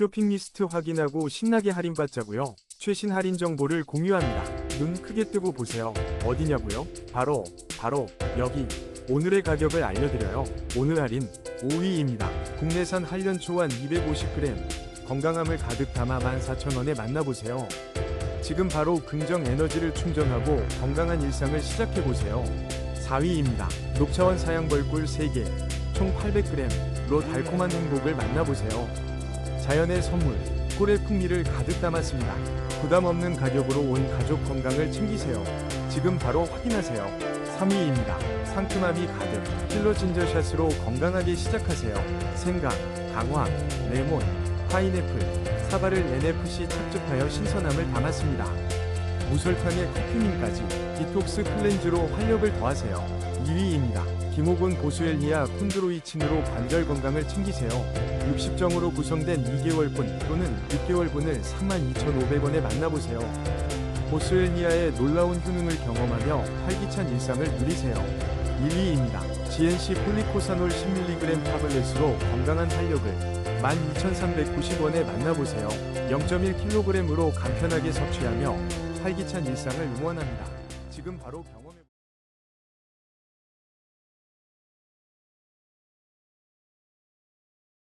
쇼핑 리스트 확인하고 신나게 할인받자고요. 최신 할인 정보를 공유합니다. 눈 크게 뜨고 보세요. 어디냐고요? 바로 바로 여기. 오늘의 가격을 알려드려요. 오늘 할인 5위입니다. 국내산 한련초원 250g 건강함을 가득 담아 14,000원에 만나보세요. 지금 바로 긍정 에너지를 충전하고 건강한 일상을 시작해보세요. 4위입니다. 녹차원 사양벌꿀 3개, 총 800g로 달콤한 행복을 만나보세요. 자연의 선물, 꿀의 풍미를 가득 담았습니다. 부담 없는 가격으로 온 가족 건강을 챙기세요. 지금 바로 확인하세요. 3위입니다. 상큼함이 가득, 필로 진저샷으로 건강하게 시작하세요. 생강, 강황, 레몬, 파인애플, 사과를 NFC 첩즙하여 신선함을 담았습니다. 무설탕에 커큐민까지 디톡스 클렌즈로 활력을 더하세요. 2위입니다. 김호곤 보스웰리아 콘드로이친으로 관절 건강을 챙기세요. 60정으로 구성된 2개월분 또는 6개월분을 32,500원에 만나보세요. 보스웰니아의 놀라운 효능을 경험하며 활기찬 일상을 누리세요. 1위입니다. GNC 폴리코사놀 10mg 타블렛으로 건강한 활력을 12,390원에 만나보세요. 0.1kg으로 간편하게 섭취하며 활기찬 일상을 응원합니다. 지금 바로